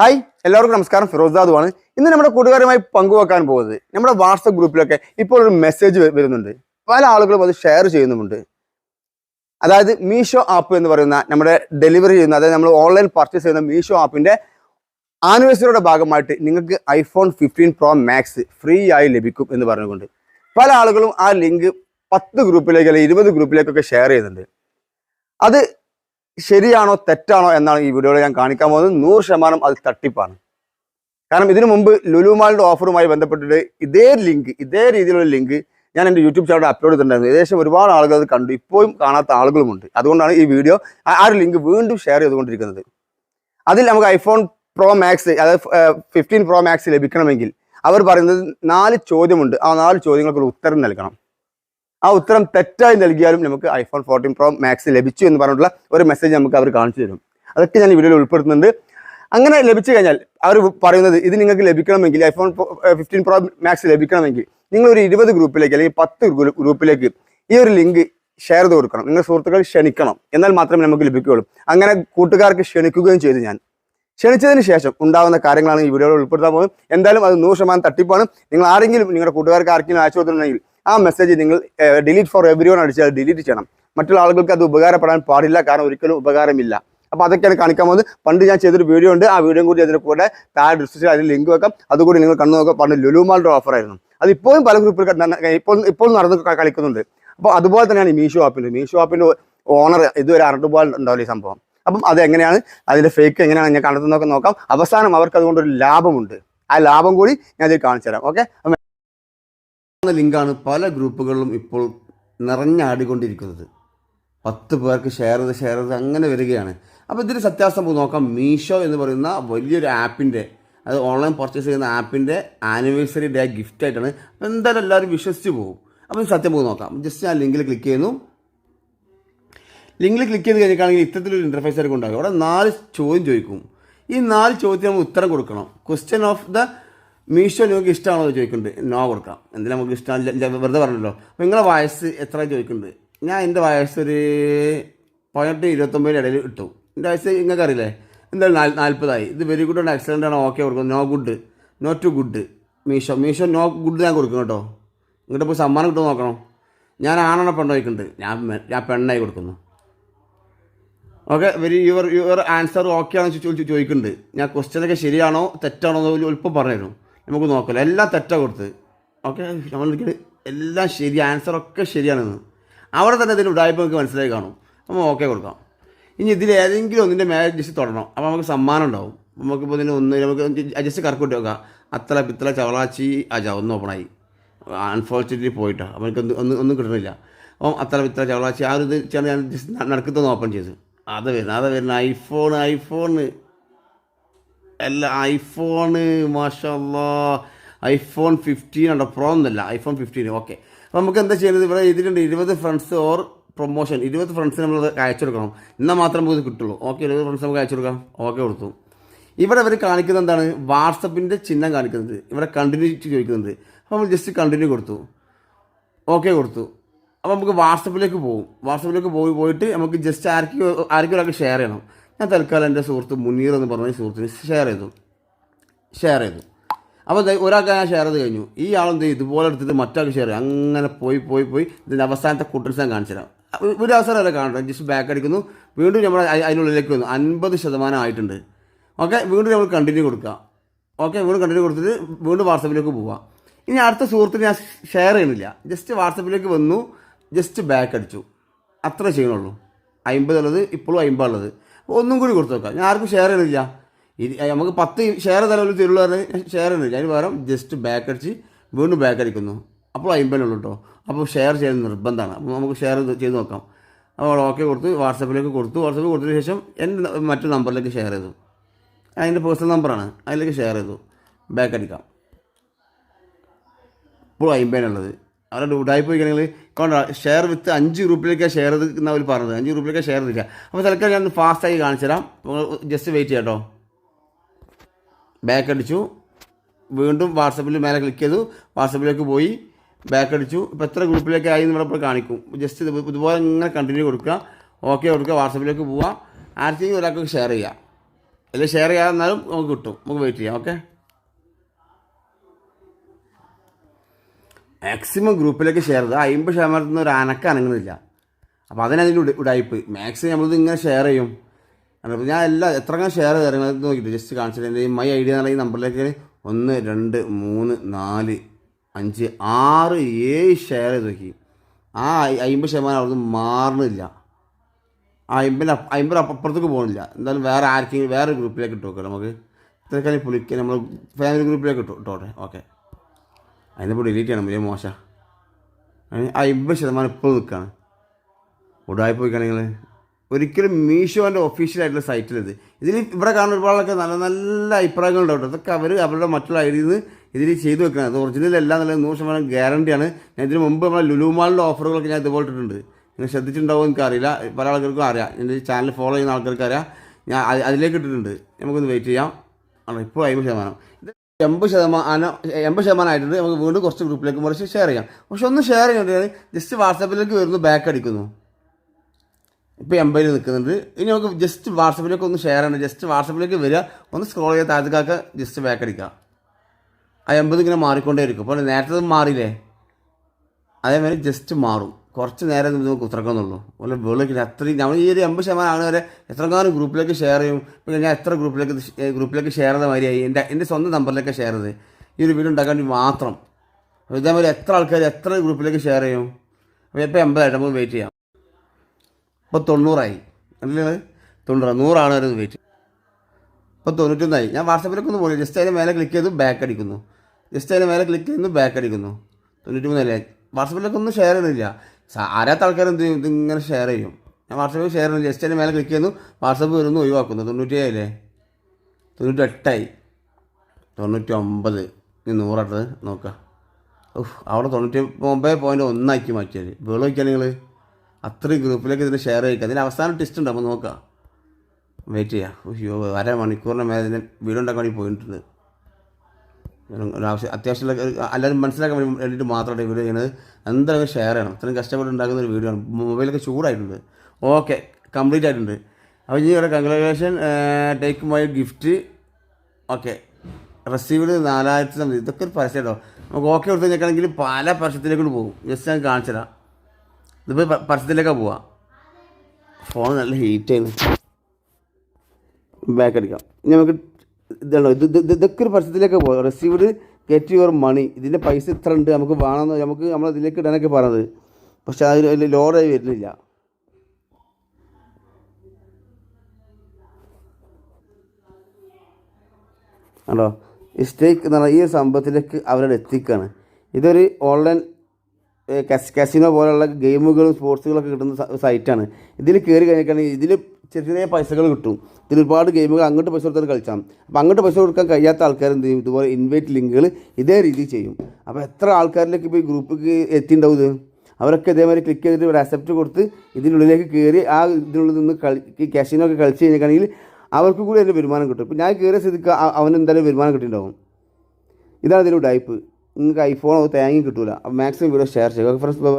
Hi എല്ലാവർക്കും നമസ്കാരം. ഫിറോസാദു ആണ്. ഇന്ന് നമ്മുടെ കൂട്ടുകാരുമായി പങ്കുവെക്കാൻ പോകുന്നത് നമ്മുടെ വാട്സപ്പ് ഗ്രൂപ്പിലൊക്കെ ഇപ്പോൾ ഒരു മെസ്സേജ് വരുന്നുണ്ട്. പല ആളുകളും അത് ഷെയർ ചെയ്യുന്നുമുണ്ട്. അതായത് മീഷോ ആപ്പ് എന്ന് പറയുന്ന നമ്മുടെ ഡെലിവറി ചെയ്യുന്ന അതായത് നമ്മൾ ഓൺലൈൻ പർച്ചേസ് ചെയ്യുന്ന മീഷോ ആപ്പിന്റെ ആനിവേഴ്സറിയുടെ ഭാഗമായിട്ട് നിങ്ങൾക്ക് iPhone fifteen Pro Max free ആയി ലഭിക്കും എന്ന് പറഞ്ഞുകൊണ്ട് പല ആളുകളും ആ ലിങ്ക് പത്ത് ഗ്രൂപ്പിലേക്ക് അല്ലെങ്കിൽ ഇരുപത് ഗ്രൂപ്പിലേക്കൊക്കെ ഷെയർ ചെയ്യുന്നുണ്ട്. അത് ശരിയാണോ തെറ്റാണോ എന്നാണ് ഈ വീഡിയോയിൽ ഞാൻ കാണിക്കാൻ പോകുന്നത്. നൂറ് ശതമാനം അത് തട്ടിപ്പാണ്. കാരണം ഇതിനു മുമ്പ് ലുലുമാളിന്റെ ഓഫറുമായി ബന്ധപ്പെട്ടിട്ട് ഇതേ ലിങ്ക് ഇതേ രീതിയിലുള്ള ലിങ്ക് ഞാൻ എന്റെ യൂട്യൂബ് ചാനൽ അപ്ലോഡ് ചെയ്തിട്ടുണ്ടായിരുന്നു. ഏകദേശം ഒരുപാട് ആളുകൾ അത് കണ്ടു. ഇപ്പോഴും കാണാത്ത ആളുകളുമുണ്ട്. അതുകൊണ്ടാണ് ഈ വീഡിയോ ആ ഒരു ലിങ്ക് വീണ്ടും ഷെയർ ചെയ്തുകൊണ്ടിരിക്കുന്നത്. അതിൽ നമുക്ക് ഐഫോൺ പ്രോ മാക്സ് അതായത് ഫിഫ്റ്റീൻ പ്രോ മാക്സ് ലഭിക്കണമെങ്കിൽ അവർ പറയുന്നത് നാല് ചോദ്യമുണ്ട്. ആ നാല് ചോദ്യങ്ങൾക്കൊരു ഉത്തരം നൽകണം. ആ ഉത്തരം തെറ്റായി നൽകിയാലും നമുക്ക് ഐഫോൺ ഫോർട്ടീൻ പ്രോ മാക്സ് ലഭിച്ചു എന്ന് പറഞ്ഞിട്ടുള്ള ഒരു മെസ്സേജ് നമുക്ക് അവർ കാണിച്ചു തരും. അതൊക്കെ ഞാൻ വീഡിയോയിൽ ഉൾപ്പെടുത്തുന്നുണ്ട്. അങ്ങനെ ലഭിച്ചു കഴിഞ്ഞാൽ അവർ പറയുന്നത് ഇത് നിങ്ങൾക്ക് ലഭിക്കണമെങ്കിൽ ഐഫോൺ ഫിഫ്റ്റീൻ പ്രോ മാക്സ് ലഭിക്കണമെങ്കിൽ നിങ്ങൾ ഒരു ഇരുപത് ഗ്രൂപ്പിലേക്ക് അല്ലെങ്കിൽ പത്ത് ഗ്രൂ- ഗ്രൂപ്പിലേക്ക് ഈ ഒരു ലിങ്ക് ഷെയർ ചെയ്ത് കൊടുക്കണം. നിങ്ങൾ സുഹൃത്തുക്കൾ ക്ഷണിക്കണം. എന്നാൽ മാത്രമേ നമുക്ക് ലഭിക്കുകയുള്ളൂ. അങ്ങനെ കൂട്ടുകാർക്ക് ക്ഷണിക്കുകയും ചെയ്തു ഞാൻ. ക്ഷണിച്ചതിന് ശേഷം ഉണ്ടാകുന്ന കാര്യങ്ങളാണ് ഈ വീഡിയോയിൽ ഉൾപ്പെടുത്താൻ പോകുന്നത്. എന്തായാലും അത് നൂറ് ശതമാനം തട്ടിപ്പാണ്. നിങ്ങൾ ആരെങ്കിലും നിങ്ങളുടെ കൂട്ടുകാർക്ക് ആർക്കെങ്കിലും അയച്ചു കൊടുത്തിട്ടുണ്ടെങ്കിൽ ആ മെസ്സേജ് നിങ്ങൾ ഡിലീറ്റ് ഫോർ എവരി വൺ അടിച്ചാൽ ഡിലീറ്റ് ചെയ്യണം. മറ്റുള്ള ആളുകൾക്ക് അത് ഉപകാരപ്പെടാൻ പാടില്ല കാരണം ഒരിക്കലും ഉപകാരമില്ല. അപ്പോൾ അതൊക്കെയാണ് കാണിക്കാൻ പോകുന്നത്. പണ്ട് ഞാൻ ചെയ്തൊരു വീഡിയോ ഉണ്ട്. ആ വീഡിയോ കൂടി അതിന്റെ കൂടെ താഴെ ഡിസ്ക്രിപ്ഷനിൽ അതിൽ ലിങ്ക് വെക്കാം. അതുകൂടി നിങ്ങൾ കണ്ണു നോക്കാം പണ്ട് ലുലുമാളുടെ ഓഫർ ആയിരുന്നു. അത് ഇപ്പോഴും പല ഗ്രൂപ്പിൽ ഇപ്പോൾ ഇപ്പോൾ നടന്ന് കളിക്കുന്നുണ്ട്. അപ്പോൾ അതുപോലെ തന്നെയാണ് മീഷോ ആപ്പിന്റെ. മീഷോ ആപ്പിന്റെ ഓണർ ഇതുവരെ അറിഞ്ഞുപോലെ ഉണ്ടാവില്ല ഈ സംഭവം. അപ്പം അതെങ്ങനെയാണ് അതിന്റെ ഫേക്ക് എങ്ങനെയാണ് ഞാൻ കണ്ടെത്തുന്നതൊക്കെ നോക്കാം. അവസാനം അവർക്ക് അതുകൊണ്ടൊരു ലാഭമുണ്ട്. ആ ലാഭം കൂടി ഞാൻ ഇതിൽ കാണിച്ചു തരാം ഓക്കെ ലിങ്കാണ് പല ഗ്രൂപ്പുകളിലും ഇപ്പോൾ നിറഞ്ഞാടിക്കൊണ്ടിരിക്കുന്നത്. പത്ത് പേർക്ക് ഷെയർ ചെയ്ത് ഷെയർ ചെയ്ത് അങ്ങനെ വരികയാണ്. അപ്പോൾ ഇതിന്റെ സത്യാവസ്ഥ നോക്കാം. മീഷോ എന്ന് പറയുന്ന വലിയൊരു ആപ്പിന്റെ അത് ഓൺലൈൻ പർച്ചേസ് ചെയ്യുന്ന ആപ്പിന്റെ ആനിവേഴ്സറി ഡേ ഗിഫ്റ്റ് ആയിട്ടാണ്. അപ്പോൾ എന്തായാലും എല്ലാവരും വിശ്വസിച്ച് പോകും. അപ്പോൾ ഇത് സത്യം പോയി നോക്കാം. ജസ്റ്റ് ഞാൻ ലിങ്കിൽ ക്ലിക്ക് ചെയ്യുന്നു. ലിങ്കിൽ ക്ലിക്ക് ചെയ്ത് കഴിഞ്ഞിട്ടാണെങ്കിൽ ഇത്തരത്തിലൊരു ഇന്റർഫേസ് ആയിരിക്കും ഉണ്ടാകും അവിടെ നാല് ചോദ്യം ചോദിക്കും. ഈ നാല് ചോദ്യത്തിന് നമ്മൾ ഉത്തരം കൊടുക്കണം. ക്വസ്റ്റ്യൻ ഓഫ് ദ മീഷോ നിങ്ങൾക്ക് ഇഷ്ടമാണോ എന്ന് ചോദിക്കുന്നുണ്ട് നോ കൊടുക്കാം എന്തിനാ നമുക്ക് ഇഷ്ടമില്ല വെറുതെ പറഞ്ഞല്ലോ അപ്പോൾ നിങ്ങളെ വയസ്സ് എത്ര ചോദിക്കുന്നുണ്ട് ഞാൻ എന്റെ വയസ്സ് ഒരു പതിനെട്ട് ഇരുപത്തൊമ്പതിന് ഇടയിൽ ഇട്ടു എന്റെ വയസ്സ് നിങ്ങൾക്ക് അറിയില്ലേ എന്തായാലും നാല് നാൽപ്പതായി ഇത് വെരി ഗുഡ് ആണ് എക്സലന്റ് ആണ് ഓക്കെ കൊടുക്കും no good no too good Meesho Meesho no good ഞാൻ കൊടുക്കും കേട്ടോ ഇങ്ങോട്ട് പോയി സമ്മാനം കിട്ടുമോ നോക്കണം ഞാൻ ആണോ പെണ്ണോ ചോദിക്കുന്നുണ്ട് ഞാൻ ഞാൻ പെണ്ണായി കൊടുക്കുന്നു okay very your your answer okay ആണെന്ന് ചോദിച്ചു ചോദിക്കുന്നുണ്ട് ഞാൻ ക്വസ്റ്റ്യനൊക്കെ ശരിയാണോ തെറ്റാണോ എന്ന് എളുപ്പം പറഞ്ഞു നമുക്ക് നോക്കല്ലോ എല്ലാം തെറ്റാണ് കൊടുത്ത്. ഓക്കെ? നമ്മൾ എല്ലാം ശരി ആൻസറൊക്കെ ശരിയാണെന്ന്. അവിടെ തന്നെ ഇതിന് ഉടായ്പ നമുക്ക് മനസ്സിലായി കാണും. നമ്മൾ ഓക്കെ കൊടുക്കാം. ഇനി ഇതിൽ ഏതെങ്കിലും ഒന്നിന്റെ മാരേജ് ജസ്റ്റ് തുടരണം അപ്പോൾ നമുക്ക് സമ്മാനം ഉണ്ടാവും. നമുക്കിപ്പോൾ ഇതിന് ഒന്ന് നമുക്ക് ജസ്റ്റ് കറക്കൂട്ടി വെക്കാം. അത്ര പിത്തല ചവളാച്ചി അജ ഒന്ന് ഓപ്പണായി അൺഫോർച്ചുനേറ്റ്ലി പോയിട്ടാണ് അപ്പോൾ എനിക്ക് ഒന്ന് ഒന്ന് കിട്ടുന്നില്ല അപ്പം അത്ര പിത്തല ചവളാച്ചി ആ ഒരു ഇത് ഞാൻ ജസ്റ്റ് നടക്കുന്നൊന്ന് ഓപ്പൺ ചെയ്ത്. അത് വരുന്നത് അത് വരുന്ന ഐഫോൺ ഐഫോണ് അല്ല ഐഫോണ് മാഷല്ലാ. ഐഫോൺ ഫിഫ്റ്റീൻ ഉണ്ടോ പ്രോ ഒന്നല്ല ഐഫോൺ ഫിഫ്റ്റീൻ ഓക്കെ അപ്പോൾ നമുക്ക് എന്താ ചെയ്യുന്നത്? ഇവിടെ ഇതിലുണ്ട് ഇരുപത് ഫ്രണ്ട്സ് ഓർ പ്രൊമോഷൻ ഇരുപത് ഫ്രണ്ട്സ് നമ്മൾ അയച്ചു കൊടുക്കണം. എന്നാൽ മാത്രം നമുക്ക് ഇത് കിട്ടുള്ളൂ. ഓക്കെ ഇരുപത് ഫ്രണ്ട്സ് നമുക്ക് അയച്ചു കൊടുക്കാം. ഓക്കെ കൊടുത്തു. ഇവിടെ അവർ കാണിക്കുന്നത് എന്താണ്? വാട്സപ്പിന്റെ ചിഹ്നം കാണിക്കുന്നത്. ഇവിടെ കണ്ടിന്യൂ ചോദിക്കുന്നുണ്ട്. അപ്പോൾ നമ്മൾ ജസ്റ്റ് കണ്ടിന്യൂ കൊടുത്തു. ഓക്കെ കൊടുത്തു. അപ്പോൾ നമുക്ക് വാട്സപ്പിലേക്ക് പോകും വാട്സപ്പിലേക്ക് പോയി പോയിട്ട് നമുക്ക് ജസ്റ്റ് ആർക്കും ആർക്കും ഒരാൾക്ക് ഷെയർ ചെയ്യണം. ഞാൻ തൽക്കാലം എന്റെ സുഹൃത്ത് മുനീർ എന്ന് പറഞ്ഞ സുഹൃത്തിന് ഷെയർ ചെയ്തു. ഷെയർ ചെയ്തു. അപ്പോൾ ഒരാൾക്ക് ഞാൻ ഷെയർ ചെയ്ത് കഴിഞ്ഞു. ഈ ആളെന്ത് ഇതുപോലെ എടുത്തിട്ട് മറ്റാൾക്ക് ഷെയർ ചെയ്യും അങ്ങനെ പോയി പോയി പോയി. ഇതിന്റെ അവസാനത്തെ കുട്ടൻസ് ഞാൻ കാണിച്ചു തരാം. ഒരു- അവസരം അല്ല കാണട്ടെ. ജസ്റ്റ് ബാക്ക് അടിക്കുന്നു. വീണ്ടും നമ്മൾ അതിനുള്ളിലേക്ക് വന്നു. അൻപത് ശതമാനം ആയിട്ടുണ്ട്. ഓക്കെ വീണ്ടും നമ്മൾ കണ്ടിന്യൂ കൊടുക്കുക. ഓക്കെ വീണ്ടും കണ്ടിന്യൂ കൊടുത്തിട്ട് വീണ്ടും വാട്സപ്പിലേക്ക് പോവാം ഇനി അടുത്ത സുഹൃത്തിന് ഞാൻ ഷെയർ ചെയ്യണില്ല ജസ്റ്റ് വാട്സപ്പിലേക്ക് വന്നു. ജസ്റ്റ് ബാക്ക് അടിച്ചു. അത്ര ചെയ്യണുള്ളൂ അമ്പതുള്ളത് ഇപ്പോഴും അമ്പതുള്ളത് ഒന്നും കൂടി കൊടുത്തു നോക്കാം. ഞാൻ ആർക്കും ഷെയർ ചെയ്തില്ല ഇത് നമുക്ക് പത്ത് ഷെയർ തരാൻ തരുള്ളൂ പറഞ്ഞ് ഷെയർ ചെയ്യുന്നില്ല. അതിന് പകരം ജസ്റ്റ് ബാക്ക് അടിച്ച് വീണ്ടും ബാക്ക് അടിക്കുന്നു. അപ്പോൾ അമ്പതിനുള്ളൂ കേട്ടോ അപ്പോൾ ഷെയർ ചെയ്യുന്നത് നിർബന്ധമാണ്. അപ്പോൾ നമുക്ക് ഷെയർ ചെയ്ത് നോക്കാം. അപ്പോൾ ഓക്കെ കൊടുത്ത് വാട്സപ്പിലേക്ക് കൊടുത്തു. വാട്സപ്പിൽ കൊടുത്തതിന് ശേഷം എന്റെ മറ്റു നമ്പറിലേക്ക് ഷെയർ ചെയ്തു. അതിന്റെ പേഴ്സണൽ നമ്പറാണ് അതിലേക്ക് ഷെയർ ചെയ്തു. ബാക്ക് അടിക്കാം. ഇപ്പോൾ അമ്പതിനുള്ളത് അവരുടെ ഉടായി പോയി കഴിഞ്ഞാൽ കൊണ്ടാ ഷെയർ വിത്ത് അഞ്ച് ഗ്രൂപ്പിലേക്ക് ഷെയർ ചെയ്ത് അവർ പറഞ്ഞത്. അഞ്ച് ഗ്രൂപ്പിലേക്ക് ഷെയർ ചെയ്തില്ല അപ്പോൾ തൽക്കാലം ഞാൻ ഫാസ്റ്റായി കാണിച്ചു തരാം. ജസ്റ്റ് വെയിറ്റ് ചെയ്യാം കേട്ടോ ബാക്ക് അടിച്ചു. വീണ്ടും വാട്സപ്പിൽ മേലെ ക്ലിക്ക് ചെയ്തു. വാട്സപ്പിലേക്ക് പോയി. ബാക്ക് അടിച്ചു. ഇപ്പോൾ എത്ര ഗ്രൂപ്പിലേക്ക് ആയി എന്ന് ഇപ്പോൾ കാണിക്കും. ജസ്റ്റ് ഇത് ഇതുപോലെ ഇങ്ങനെ കണ്ടിന്യൂ കൊടുക്കുക. ഓക്കെ കൊടുക്കുക. വാട്സപ്പിലേക്ക് പോവുക. ആർക്കെങ്കിലും ഒരാൾക്ക് ഷെയർ ചെയ്യുക അല്ലെങ്കിൽ ഷെയർ ചെയ്യാതെന്നാലും നമുക്ക് കിട്ടും. നമുക്ക് വെയിറ്റ് ചെയ്യാം. ഓക്കെ മാക്സിമം ഗ്രൂപ്പിലേക്ക് ഷെയർ ചെയ്ത് അമ്പത് ശതമാനത്തിൽ ഒരു അനക്ക അനങ്ങുന്നില്ല. അപ്പോൾ അതിനതിൽ ഉടായ്പ് മാക്സിമം നമ്മളിത് ഇങ്ങനെ ഷെയർ ചെയ്യും. അപ്പോൾ ഞാൻ എല്ലാ എത്ര ഞാൻ ഷെയർ ചെയ്ത് നോക്കിയിട്ട് ജസ്റ്റ് കാണിച്ചിട്ട് എന്റെ മൈ ഐഡിയ എന്നുള്ള ഈ നമ്പറിലേക്ക് ഒന്ന് രണ്ട് മൂന്ന് നാല് അഞ്ച് ആറ് ഏഴ് ഷെയർ ചെയ്ത് നോക്കി. ആ അമ്പത് ശതമാനം അവിടുന്ന് മാറുന്നില്ല. ആ അമ്പതിന് അമ്പത് അപ്പുറത്തേക്ക് പോകുന്നില്ല. എന്തായാലും വേറെ ആർക്കെങ്കിലും വേറെ ഗ്രൂപ്പിലേക്ക് ഇട്ട് നോക്കാം നമുക്ക്. ഇത്രക്കാലം പുളിക്ക് നമ്മൾ ഫാമിലി ഗ്രൂപ്പിലേക്ക് ഇട്ടു ഇട്ടോട്ടെ. ഓക്കെ അതിനിപ്പോൾ ഡിലീറ്റ് ചെയ്യണം വലിയ മോശം. ആ അമ്പത് ശതമാനം ഇപ്പോൾ നിൽക്കുകയാണ് ഉടായി പോയിക്കാണെങ്കിൽ ഒരിക്കലും മീഷോന്റെ ഒഫീഷ്യലായിട്ടുള്ള സൈറ്റിലിത് ഇതിൽ ഇവിടെ കാണുന്ന ഒരുപാടൊക്കെ നല്ല നല്ല അഭിപ്രായങ്ങളുണ്ടാവും അതൊക്കെ അവർ അവരുടെ മറ്റുള്ള ഐഡിയിൽ നിന്ന് ഇതിൽ ചെയ്തു വെക്കണം ഒറിജിനൽ അല്ല നല്ല നൂറ് ശതമാനം ഗ്യാരണ്ടിയാണ് ഞാൻ ഇതിന് മുമ്പ് നമ്മളെ ലുലുമാളിന്റെ ഓഫറുകളൊക്കെ ഞാൻ ഇതുപോലെ ഇട്ടിട്ടുണ്ട്. നിങ്ങൾ ശ്രദ്ധിച്ചിട്ടുണ്ടാവും എനിക്കറിയില്ല. പല ആൾക്കാർക്കും അറിയാം. എന്റെ ചാനൽ ഫോളോ ചെയ്യുന്ന ആൾക്കാർക്ക് അറിയാം. ഞാൻ അതിലേക്ക് ഇട്ടിട്ടുണ്ട്. നമുക്കൊന്ന് വെയിറ്റ് ചെയ്യാം. ആണ്? ഇപ്പോൾ അമ്പത് ശതമാനം. എൺപത് ശതമാനം എൺപത് ശതമാനം ആയിട്ടുണ്ട്. നമുക്ക് വീണ്ടും കുറച്ച് ഗ്രൂപ്പിലേക്ക് കുറച്ച് ഷെയർ ചെയ്യാം. പക്ഷെ ഒന്ന് ഷെയർ ചെയ്യുന്നുണ്ട് ജസ്റ്റ് വാട്സാപ്പിലേക്ക് വരുന്നു ബാക്ക് അടിക്കുന്നു. ഇപ്പോൾ എൺപതിൽ നിൽക്കുന്നുണ്ട്. ഇനി നമുക്ക് ജസ്റ്റ് വാട്സപ്പിലേക്ക് ഒന്ന് ഷെയർ ചെയ്യണം ജസ്റ്റ് വാട്സപ്പിലേക്ക് വരിക. ഒന്ന് സ്ക്രോൾ ചെയ്ത് താഴ്ത്തക്കാക്ക ജസ്റ്റ് ബാക്ക് അടിക്കുക. ആ എൺപത് ഇങ്ങനെ മാറിക്കൊണ്ടേ ഇരിക്കും അപ്പോൾ നേരത്തെ മാറിയില്ലേ? അതേമാതിരി ജസ്റ്റ് മാറും. കുറച്ച് നേരം നമുക്ക് ഉത്തരക്കുന്നുള്ളൂ അല്ലെ വെള്ളിക്കില്ല അത്രയും നമ്മൾ ഈ ഒരു എൺപത് ശതമാനം ആകുന്ന വരെ കാലം ഗ്രൂപ്പിലേക്ക് ഷെയർ ചെയ്യും. പിന്നെ ഞാൻ എത്ര ഗ്രൂപ്പിലേക്ക് ഗ്രൂപ്പിലേക്ക് ഷെയർ ചെയ്ത മാതിരിയായി. എന്റെ എന്റെ സ്വന്തം നമ്പറിലേക്ക് ഷെയർ ചെയ്ത്. ഈ ഒരു വീഡിയോ ഉണ്ടാക്കാൻ വേണ്ടി മാത്രം. ഇതേപോലെ എത്ര ആൾക്കാർ എത്ര ഗ്രൂപ്പിലേക്ക് ഷെയർ ചെയ്യും? അപ്പോൾ ഇപ്പോൾ എൺപതായിട്ട് നമുക്ക് വെയിറ്റ് ചെയ്യാം. ഇപ്പോൾ തൊണ്ണൂറായി. അല്ലേ? തൊണ്ണൂറ് നൂറാണ് ഒരു വെയിറ്റ് ഇപ്പോൾ തൊണ്ണൂറ്റൊന്നായി. ഞാൻ വാട്സാപ്പിലേക്ക് ഒന്ന് പോയി. ജസ്റ്റ് അതിന് മേലെ ക്ലിക്ക് ചെയ്ത് ബാക്ക് അടിക്കുന്നു. ജസ്റ്റ് അതിന് മേലെ ക്ലിക്ക് ചെയ്ത് ബാക്ക് അടിക്കുന്നു. തൊണ്ണൂറ്റി മൂന്നല്ലേ വാട്സാപ്പിലേക്ക് ഒന്നും ഷെയർ ചെയ്യുന്നില്ല. അറിയാത്ത ആൾക്കാർ എന്ത് ചെയ്യും? ഇതിങ്ങനെ ഷെയർ ചെയ്യും. ഞാൻ വാട്സപ്പിൽ ഷെയർ ചെയ്യുന്നു. ജസ്റ്റ് എന്റെ മേലെ ക്ലിക്ക് ചെയ്യുന്നു. വാട്സപ്പ് വരുന്നു ഒഴിവാക്കുന്നു. തൊണ്ണൂറ്റി ഏഴല്ലേ തൊണ്ണൂറ്റി എട്ടായി തൊണ്ണൂറ്റി ഒമ്പത് ഇനി നൂറട്ടത് നോക്കാം. ഉഫ് അവിടെ തൊണ്ണൂറ്റി ഒമ്പത് പോയിന്റ് ഒന്നാക്കി മാറ്റിയത് വേൾ വയ്ക്കാൻ നിങ്ങൾ അത്രയും ഗ്രൂപ്പിലേക്ക് ഇതിന് ഷെയർ ചെയ്യിക്കുക അതിന്റെ അവസാനം ടെസ്റ്റ് ഉണ്ട്. അപ്പോൾ നോക്കാം. വെയിറ്റ് ചെയ്യാം. അയ്യോ അര മണിക്കൂറിന് മേലെ ഇതിന് വീടുണ്ടാക്കാൻ വേണ്ടി പോയിട്ടുണ്ട്. ഒരു ആവശ്യം അത്യാവശ്യമുള്ള എല്ലാവരും മനസ്സിലാക്കാൻ വേണ്ടി വേണ്ടിയിട്ട് മാത്രമാണ് വീഡിയോ ചെയ്യുന്നത് എന്തായാലും ഷെയർ ചെയ്യണം. ഇത്രയും കഷ്ടപ്പെട്ട് ഉണ്ടാക്കുന്ന ഒരു വീഡിയോ ആണ്. മൊബൈലൊക്കെ ചൂടായിട്ടുണ്ട്. ഓക്കെ കംപ്ലീറ്റ് ആയിട്ടുണ്ട്. അപ്പോൾ ഇനി ഇവിടെ congratulation take my gift okay received നാലായിരത്തി സംതിങ്. ഇതൊക്കെ ഒരു പരസ്യം കേട്ടോ. നമുക്ക് ഓക്കെ കൊടുത്ത് കഴിഞ്ഞാൽ പല പരസ്യത്തിലേക്കൂടെ പോകും. ജസ്റ്റ് ഞാൻ കാണിച്ചു തരാം. ഇതിപ്പോൾ പരസ്യത്തിലേക്കാണ് പോവാ. ഫോൺ നല്ല ഹീറ്റ് ആയിരുന്നു. ബാക്ക് അടിക്കാം. ഇനി നമുക്ക് ഇതാണോ? ഇത് ഇത് ഇത് ഇതൊക്കെ ഒരു പരസ്യത്തിലേക്ക് പോകും. റിസീവ്ഡ് ഗെറ്റ് യുവർ മണി ഇതിന്റെ പൈസ ഇത്ര ഉണ്ട് നമുക്ക് വേണമെന്ന് നമുക്ക് നമ്മൾ ഇതിലേക്ക് ഇടാനൊക്കെ പറഞ്ഞത്. പക്ഷെ അതിൽ ലോഡായി വരുന്നില്ല. ആണോ ഈ എന്ന് പറഞ്ഞാൽ ഈ സംഭവത്തിലേക്ക് അവരുടെ എത്തിക്കുകയാണ് ഇതൊരു ഓൺലൈൻ കസിനോ പോലുള്ള ഗെയിമുകളും സ്പോർട്സുകളൊക്കെ കിട്ടുന്ന സൈറ്റാണ്. ഇതിൽ കയറി കഴിഞ്ഞിട്ടാണെങ്കിൽ ഇതിൽ ചെറിയ ചെറിയ പൈസകൾ കിട്ടും. ഇതിൽ ഒരുപാട് ഗെയിമുകൾ അങ്ങോട്ട് പൈസ കൊടുത്താൽ കളിച്ചാം അപ്പോൾ അങ്ങോട്ട് പൈസ കൊടുക്കാൻ കഴിയാത്ത ആൾക്കാർ എന്ത് ചെയ്യും? ഇതുപോലെ ഇൻവൈറ്റ് ലിങ്കുകൾ ഇതേ രീതിയിൽ ചെയ്യും. അപ്പോൾ എത്ര ആൾക്കാരിലേക്ക് ഇപ്പോൾ ഈ ഗ്രൂപ്പിലേക്ക് എത്തിയിട്ടുണ്ടാവും അവരൊക്കെ ഇതേമാതിരി ക്ലിക്ക് ചെയ്തിട്ട് ഒരു അക്സെപ്റ്റ് കൊടുത്ത് ഇതിനുള്ളിലേക്ക് കയറി ആ ഇതിനുള്ളിൽ നിന്ന് കളി ഒക്കെ കളിച്ച് കഴിഞ്ഞിട്ടുണ്ടെങ്കിൽ അവർക്ക് കൂടി അതിന്റെ വരുമാനം കിട്ടും. ഇപ്പോൾ ഞാൻ കയറിയ സ്ഥിതിക്ക് അവന് എന്തായാലും വരുമാനം കിട്ടിയിട്ടുണ്ടാവും ഇതാണ് ഇതിന്റെ ടൈപ്പ് നിങ്ങൾക്ക് ഐഫോണോ തേങ്ങയും കിട്ടൂല. മാക്സിമം വീഡിയോ ഷെയർ ചെയ്യുക. ഫ്രണ്ട്സ്